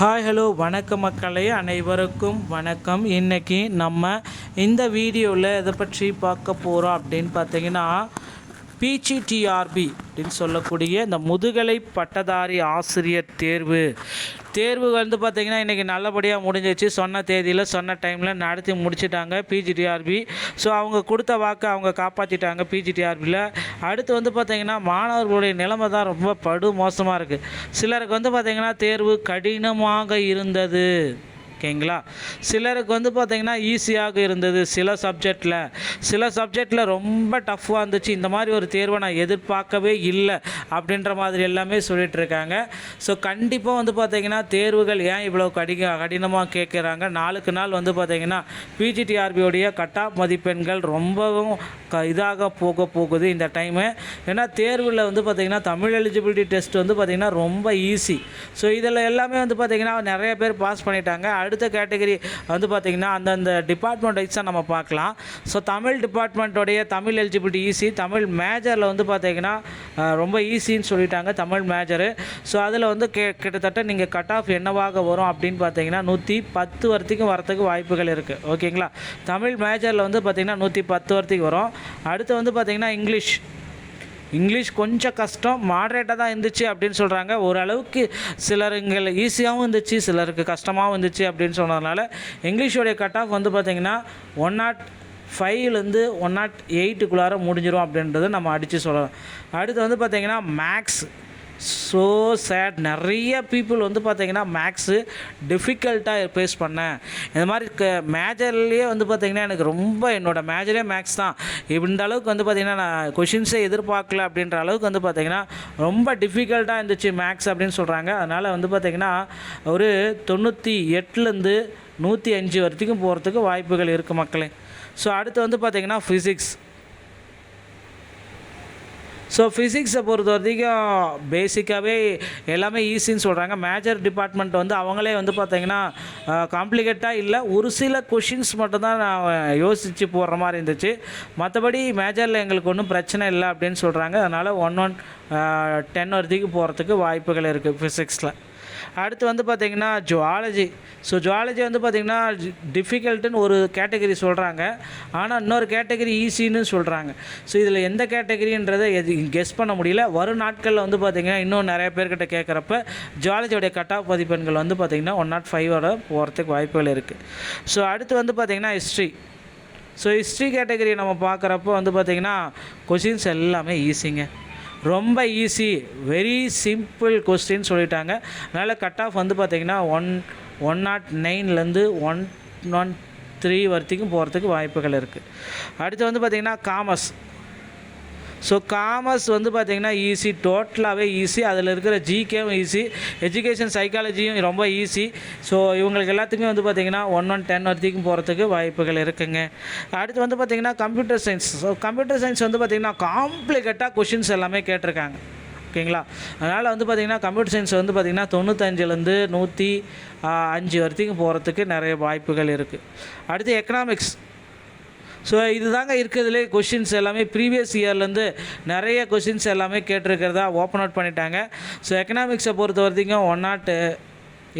Hi hello வணக்கம் மக்களே அனைவருக்கும் வணக்கம். இன்றைக்கி நம்ம இந்த வீடியோவில் எதை பற்றி பார்க்க போகிறோம் அப்படின்னு பார்த்தீங்கன்னா பிஜிடிஆர்பி அப்படின்னு சொல்லக்கூடிய இந்த முதுகலை பட்டதாரி ஆசிரியர் தேர்வு. தேர்வு வந்து பார்த்திங்கன்னா இன்றைக்கி நல்லபடியாக முடிஞ்சிச்சு. சொன்ன தேதியில் சொன்ன டைமில் நடத்தி முடிச்சிட்டாங்க பிஜிடிஆர்பி ஸோ அவங்க கொடுத்த வாக்கை அவங்க காப்பாற்றிட்டாங்க பிஜிடிஆர்பியில் அடுத்து வந்து பார்த்திங்கன்னா மாணவர்களுடைய நிலைமை தான் ரொம்ப படு மோசமாக இருக்குது சிலருக்கு வந்து பார்த்திங்கன்னா தேர்வு கடினமாக இருந்தது. ஓகேங்களா? சிலருக்கு வந்து பார்த்திங்கன்னா ஈஸியாக இருந்தது. சில சப்ஜெக்டில் சில சப்ஜெக்டில் ரொம்ப டஃப்பாக இருந்துச்சு. இந்த மாதிரி ஒரு தேர்வை நான் எதிர்பார்க்கவே இல்லை அப்படின்ற மாதிரி எல்லாமே சொல்லிகிட்ருக்காங்க ஸோ கண்டிப்பாக வந்து பார்த்திங்கன்னா தேர்வுகள் ஏன் இவ்வளோ கடிக கடினமாக கேட்குறாங்க நாளுக்கு நாள் வந்து பார்த்திங்கன்னா பிஜிடிஆர்பியோடைய கட் ஆஃப் மதிப்பெண்கள் ரொம்பவும் க இதாக போக போகுது இந்த டைமு ஏன்னா தேர்வில் வந்து பார்த்திங்கன்னா தமிழ் எலிஜிபிலிட்டி டெஸ்ட் வந்து பார்த்திங்கன்னா ரொம்ப ஈஸி ஸோ இதில் எல்லாமே வந்து பார்த்திங்கன்னா நிறைய பேர் பாஸ் பண்ணிட்டாங்க. அடுத்த கேட்டகரி வந்து பார்த்திங்கன்னா அந்தந்த டிபார்ட்மெண்ட் வைஸாக நம்ம பார்க்கலாம். ஸோ தமிழ் டிபார்ட்மெண்ட்டோடைய தமிழ் எலிஜிபிலிட்டி ஈஸி தமிழ் மேஜரில் வந்து பார்த்திங்கன்னா ரொம்ப ஈஸின்னு சொல்லிட்டாங்க தமிழ் மேஜரு ஸோ அதில் வந்து கே கிட்டத்தட்ட நீங்கள் கட் ஆஃப் என்னவாக வரும் அப்படின்னு பார்த்தீங்கன்னா நூற்றி பத்து வரத்துக்கும் வரத்துக்கு வாய்ப்புகள் இருக்குது ஓகேங்களா தமிழ் மேஜரில் வந்து பார்த்திங்கன்னா நூற்றி பத்து வரத்துக்கு வரும். அடுத்து வந்து பார்த்திங்கன்னா இங்கிலீஷ். இங்கிலீஷ் கொஞ்சம் கஷ்டம் மாட்ரேட்டாக தான் இருந்துச்சு அப்படின்னு சொல்கிறாங்க ஓரளவுக்கு சிலருங்கள் ஈஸியாகவும் இருந்துச்சு சிலருக்கு கஷ்டமாகவும் இருந்துச்சு அப்படின்னு சொன்னதுனால இங்கிலீஷோடைய கட் ஆஃப் வந்து பார்த்திங்கன்னா ஒன் நாட் ஃபைவ்லேருந்து ஒன் நாட் எயிட்டுக்குள்ளார முடிஞ்சிடும் அப்படின்றத நம்ம அடித்து சொல்லலாம். அடுத்து வந்து பார்த்திங்கன்னா மேக்ஸ் ஸோ சேட் நிறைய பீப்புள் வந்து பார்த்தீங்கன்னா மேக்ஸு டிஃபிகல்ட்டாக ஃபேஸ் பண்ணேன். இந்த மாதிரி க மேஜர்லேயே வந்து பார்த்தீங்கன்னா எனக்கு ரொம்ப என்னோடய மேஜரே மேக்ஸ் தான். இந்த அளவுக்கு வந்து பார்த்தீங்கன்னா நான் கொஷின்ஸே எதிர்பார்க்கல அப்படின்ற அளவுக்கு வந்து பார்த்தீங்கன்னா ரொம்ப டிஃபிகல்ட்டாக இருந்துச்சு மேக்ஸ் அப்படின்னு சொல்கிறாங்க அதனால் வந்து பார்த்தீங்கன்னா ஒரு தொண்ணூற்றி எட்டுலேருந்து நூற்றி அஞ்சு வரைக்கும் போகிறதுக்கு வாய்ப்புகள் இருக்குது மக்களே. ஸோ அடுத்து வந்து பார்த்தீங்கன்னா ஃபிசிக்ஸ் ஸோ ஃபிசிக்ஸை பொறுத்த வரைக்கும் பேசிக்காகவே எல்லாமே ஈஸின்னு சொல்கிறாங்க மேஜர் டிபார்ட்மெண்ட் வந்து அவங்களே வந்து பார்த்தீங்கன்னா காம்ப்ளிகேட்டாக இல்லை. ஒரு சில கொஷின்ஸ் மட்டும்தான் நான் யோசித்து போடுற மாதிரி இருந்துச்சு. மற்றபடி மேஜரில் எங்களுக்கு ஒன்றும் பிரச்சனை இல்லை அப்படின்னு சொல்கிறாங்க அதனால் ஒன் ஒன் டென் வரைக்கும் போகிறதுக்கு வாய்ப்புகள் இருக்குது ஃபிசிக்ஸில் அடுத்து வந்து பார்த்திங்கன்னா ஜுவாலஜி. ஸோ ஜுவாலஜி வந்து பார்த்திங்கன்னா டிஃபிகல்ட்டுன்னு ஒரு கேட்டகரி சொல்கிறாங்க ஆனால் இன்னொரு கேட்டகரி ஈஸின்னு சொல்கிறாங்க ஸோ இதில் எந்த கேட்டகரின்றதை எது கெஸ் பண்ண முடியல. வரும் நாட்களில் வந்து பார்த்திங்கன்னா இன்னும் நிறைய பேர்கிட்ட கேட்குறப்ப ஜுவாலஜியோடைய கட் ஆஃப் மதிப்பெண்கள் வந்து பார்த்திங்கன்னா ஒன் நாட் ஃபைவோட போகிறதுக்கு வாய்ப்புகள் இருக்குது ஸோ அடுத்து வந்து பார்த்திங்கன்னா ஹிஸ்ட்ரி ஸோ ஹிஸ்ட்ரி கேட்டகரி நம்ம பார்க்குறப்போ வந்து பார்த்திங்கன்னா கொஷின்ஸ் எல்லாமே ஈஸிங்க ரொம்ப ஈஸி வெரி சிம்பிள் கொஸ்டின் சொல்லிட்டாங்க. அதனால் கட் ஆஃப் வந்து பார்த்திங்கன்னா ஒன் ஒன் நாட் நைன்லேருந்து ஒன் ஒன் த்ரீ வரைக்கும் போகிறதுக்கு வாய்ப்புகள் இருக்குது அடுத்து வந்து பார்த்திங்கன்னா காமர்ஸ் ஸோ காமர்ஸ் வந்து பார்த்திங்கன்னா ஈஸி டோட்டலாகவே ஈஸி அதில் இருக்கிற ஜிகேவும் ஈஸி எஜுகேஷன் சைக்காலஜியும் ரொம்ப ஈஸி ஸோ இவங்களுக்கு எல்லாத்துக்குமே வந்து பார்த்திங்கன்னா ஒன் ஒன் டென் வரைக்கும் போகிறதுக்கு வாய்ப்புகள் இருக்குங்க. அடுத்து வந்து பார்த்திங்கன்னா computer science so computer science வந்து பார்த்திங்கன்னா காம்ப்ளிகேட்டாக கொஷின்ஸ் எல்லாமே கேட்டிருக்காங்க. ஓகேங்களா? அதனால் வந்து பார்த்திங்கன்னா கம்ப்யூட்டர் சயின்ஸ் வந்து பார்த்திங்கன்னா தொண்ணூத்தஞ்சுலேருந்து நூற்றி அஞ்சு வரைக்கும் போகிறதுக்கு நிறைய வாய்ப்புகள் இருக்குது அடுத்து எக்கனாமிக்ஸ் ஸோ இதுதாங்க இருக்கிறதுலே கொஷின்ஸ் எல்லாமே ப்ரீவியஸ் இயர்லேருந்து நிறைய கொஷின்ஸ் எல்லாமே கேட்டிருக்கிறதா ஓப்பன் அவுட் பண்ணிட்டாங்க. ஸோ எக்கனாமிக்ஸை பொறுத்த வரைக்கும் one nought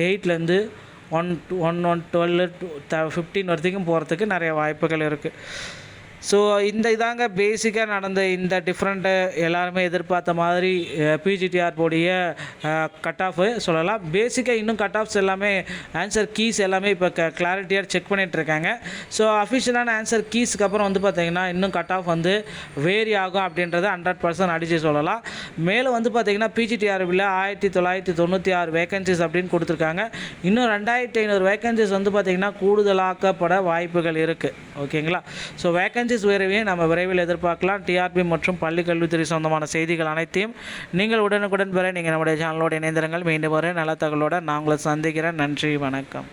எயிட்லேருந்து one one one twelve the fifteen வரைக்கும் போகிறதுக்கு நிறைய வாய்ப்புகள் இருக்குது ஸோ இந்த இதாங்க பேசிக்காக நடந்த இந்த டிஃப்ரெண்ட்டு எல்லாருமே எதிர்பார்த்த மாதிரி பிஜிடிஆர் போடைய கட் ஆஃபு சொல்லலாம். பேசிக்காக இன்னும் கட் ஆஃப்ஸ் எல்லாமே ஆன்சர் கீஸ் எல்லாமே இப்போ க கிளாரிட்டியாக செக் பண்ணிகிட்டு இருக்காங்க ஸோ அஃபிஷியலான ஆன்சர் கீஸ்க்கு அப்புறம் வந்து பார்த்திங்கன்னா இன்னும் கட் ஆஃப் வந்து வேரி ஆகும் அப்படின்றத ஹண்ட்ரட் பர்சன்ட் அடித்து சொல்லலாம். மேலும் வந்து பார்த்தீங்கன்னா பிஜிடிஆர்பியில் ஆயிரத்தி தொள்ளாயிரத்தி தொண்ணூற்றி ஆறு வேகன்சிஸ் அப்படின்னு கொடுத்துருக்காங்க. இன்னும் ரெண்டாயிரத்தி ஐநூறு வேகன்சிஸ் வந்து பார்த்திங்கன்னா கூடுதலாக்கப்பட வாய்ப்புகள் இருக்குது ஓகேங்களா ஸோ வேகன்சி வேகன்சிஸ் உயர்வையும் நம்ம விரைவில் எதிர்பார்க்கலாம். டிஆர்பி மற்றும் பள்ளி கல்வித்துறை சொந்தமான செய்திகள் அனைத்தையும் நீங்கள் உடனுக்குடன் பெற நீங்கள் நம்முடைய சேனலோடு இணைந்திருங்கள். மீண்டும் வரை நல்ல தகவலோடு நான் உங்களை சந்திக்கிறேன். நன்றி வணக்கம்.